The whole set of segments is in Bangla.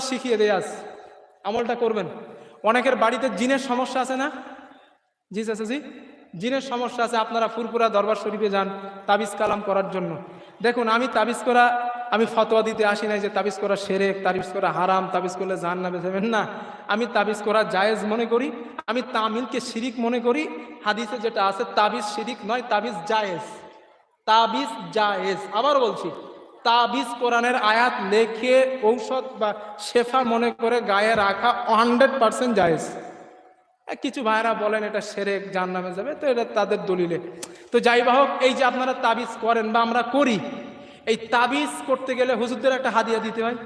শিখিয়ে দেয় আজ। আমলটা করবেন। অনেকের বাড়িতে জিনের সমস্যা আছে না? জি চাচা জি। জিনের সমস্যা আছে আপনারা ফুরপুরা দরবার শরীফে যান তাবিজ কালাম করার জন্য। দেখুন, আমি তাবিজ করা, আমি ফতোয়া দিতে আসি নাই যে তাবিজ করা সেরেক, তাবিজ করা হারাম, তাবিজ করলে জান না বেঁচেবেন না। আমি তাবিজ করা জায়েজ মনে করি, আমি তামিলকে শিরিক মনে করি। হাদিসে যেটা আছে, তাবিজ শিরিক নয়, তাবিজ জায়েজ। তাবিজ জায়েজ। আবার বলছি তাবিজ কোরআনের আয়াত লেখে ঔষধ বা শেফা মনে করে গায়ে রাখা হান্ড্রেড পার্সেন্ট জায়েজ। কিছু ভাইরা বলেন এটা সেরে যার নামে যাবে, তো এটা তাদের দলিলে। তো যাই বা হোক, এই যে আপনারা তাবিজ করেন বা আমরা করি, এই তাবিজ করতে গেলে হুজুরদের একটা হাদিয়া দিতে হয়।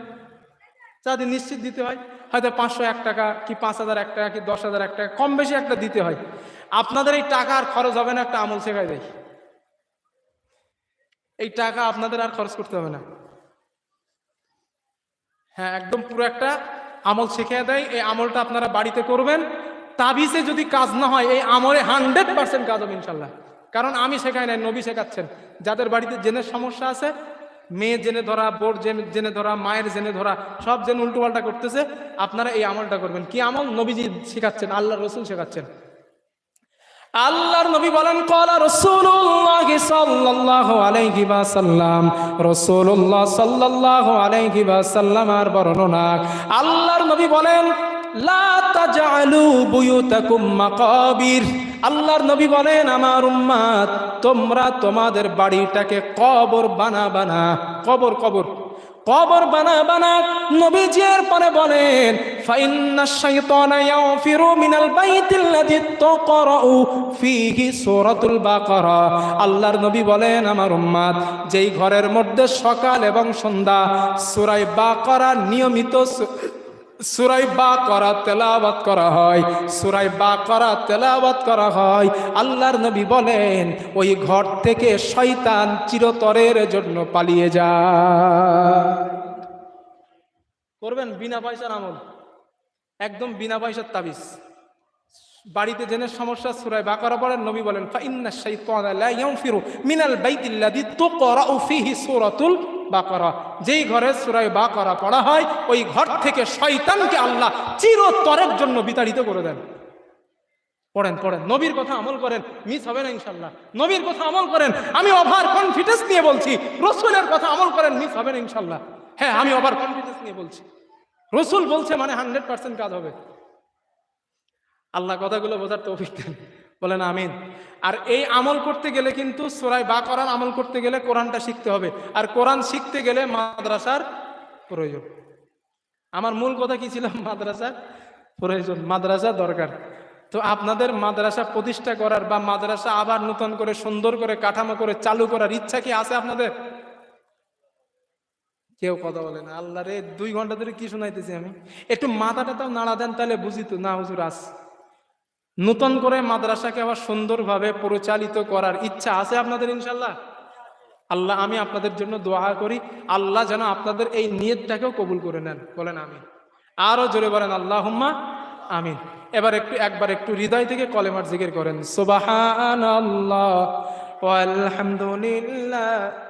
যাদের নিশ্চিত দিতে হয়, হয়তো পাঁচশো এক টাকা কি পাঁচ হাজার এক টাকা কি দশ হাজার এক টাকা, কম বেশি একটা দিতে হয়। আপনাদের এই টাকা আর খরচ হবে না, একটা আমল শেখায় দেয়। এই টাকা আপনাদের আর খরচ করতে হবে না। হ্যাঁ একদম পুরো একটা আমল শিখিয়ে দেয়। এই আমলটা আপনারা বাড়িতে করবেন। তাবিজে যদি কাজ না হয়, এই আমলে হান্ড্রেড পার্সেন্ট কাজ হবে ইনশাল্লাহ। কারণ আমি শেখাই নাই, নবী শেখাচ্ছেন। যাদের বাড়িতে জেনের সমস্যা আছে, মেয়ে জেনে ধরা, বোর জেনে ধরা, মায়ের জেনে ধরা, সব জেনে উল্টো পাল্টা করতেছে, আপনারা এই আমলটা করবেন। কি আমল? নবীজি শেখাচ্ছেন আল্লাহ রসুল শেখাচ্ছেন। আল্লাহর নবী বলেন, কলা রসুল্লাহ সাল্লাল্লাহু আলাইহি ওয়াসাল্লাম। রাসূলুল্লাহ সাল্লাল্লাহু আলাইহি ওয়াসাল্লাম আর বর্ণনা। আল্লাহর নবী বলেন, লা তাজআলু বুয়ুতাকুম মাকাবির। আল্লাহর নবী বলেন, আমার উম্মাত তোমরা তোমাদের বাড়িটাকে কবর বানা বানা কবর কবর। কবর বানা বানা নবীজির পরে বলেন ফাইন্না শাইতানা ইয়াফিরু মিনাল বাইতিল্লাযী তাকরাউ ফীহি সূরাতুল বাকারা। আল্লাহর নবী বলেন, আমার উম্মাদ, যেই ঘরের মধ্যে সকাল এবং সন্ধ্যা সূরা বাকারা নিয়মিত সুরাই বা করা তেলাওয়াত করা হয় সুরাই বা করা তেলাওয়াত করা হয়। আল্লাহর নবী বলেন, ওই ঘর থেকে শয়তান চিরতরের জন্য পালিয়ে যায়। করবেন বিনা পয়সার আমল। একদম বিনা পয়সার তাবিজ। বাড়িতে জেনে সমস্যা সুরায় বাকারা পড়েন, নবী বলেন, ফাইন্না শাইতানা লা ইয়ানফিরু মিনাল বাইতিল্লাযী তুকরাউ ফীহি সূরাতুল বাকারা। যেই ঘরে সূরায় বাকারা পড়া হয়, ওই ঘর থেকে শয়তানকে আল্লাহ চিরতরের জন্য বিতাড়িত করে দেন। পড়েন পড়েন, নবীর কথা আমল করেন, মিস হবে না ইনশাল্লাহ নবীর কথা আমল করেন, আমি ওভার কনফিডেন্স নিয়ে বলছি, রসুলের কথা আমল করেন, মিস হবে না ইনশাল্লাহ হ্যাঁ আমি ওভার কনফিডেন্স নিয়ে বলছি। রসুল বলছে মানে হান্ড্রেড পার্সেন্ট কাজ হবে। আল্লাহ কথাগুলো বোঝার তৌফিক দেন। বলেন আমিন। আর এই আমল করতে গেলে কিন্তু সোরাই বা কোরআন আমল করতে গেলে কোরআনটা শিখতে হবে। আর কোরআন শিখতে গেলে মাদ্রাসার প্রয়োজন। আমার মূল কথা কি ছিল? মাদ্রাসার প্রয়োজন। মাদ্রাসা দরকার। তো আপনাদের মাদ্রাসা প্রতিষ্ঠা করার বা মাদ্রাসা আবার নতুন করে সুন্দর করে কাঠামো করে চালু করার ইচ্ছা কি আছে আপনাদের? কেউ কথা বলে না। আল্লাহ রে দুই ঘণ্টা ধরে কি শোনাইতেছি আমি? একটু মাথাটা তাও নাড়া দেন, তাহলে বুঝি তো। না হুজুর, আস। নতুন করে মাদ্রাসাকে আবার সুন্দরভাবে পরিচালিত করার ইচ্ছা আছে আপনাদের ইনশাল্লাহ আল্লাহ, আমি আপনাদের জন্য দোয়া করি। আল্লাহ যেন আপনাদের এই নিয়তটাকেও কবুল করে নেন। বলেন আমিন। আরও জোরে বলেন আল্লাহ হুম্মা আমিন। এবার একটু, একবার একটু হৃদয় থেকে কলেমার জিকির করেন। সুবাহান আল্লাহ আলহামদুলিল্লাহ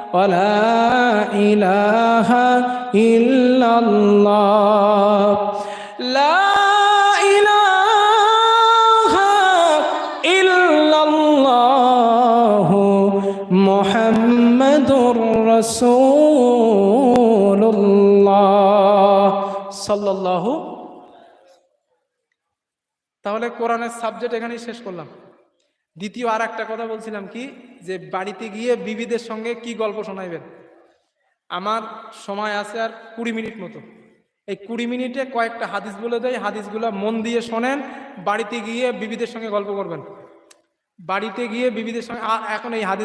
ولا إله إلا الله لا إله إلا الله محمد رسول الله صلى الله তাহলে কোরআনের সাবজেক্ট এখানেই শেষ করলাম দ্বিতীয় আর একটা কথা বলছিলাম কি? যে বাড়িতে গিয়ে বিবিদের সঙ্গে কি গল্প শোনাইবেন? আমার সময় আছে আর কুড়ি মিনিট মতো। এই কুড়ি মিনিটে কয়েকটা হাদিস বলে দেয় হাদিসগুলো মন দিয়ে শোনেন, বাড়িতে গিয়ে বিবিদের সঙ্গে গল্প করবেন। বাড়িতে গিয়ে বিবিদের সঙ্গে এখন এই হাদিস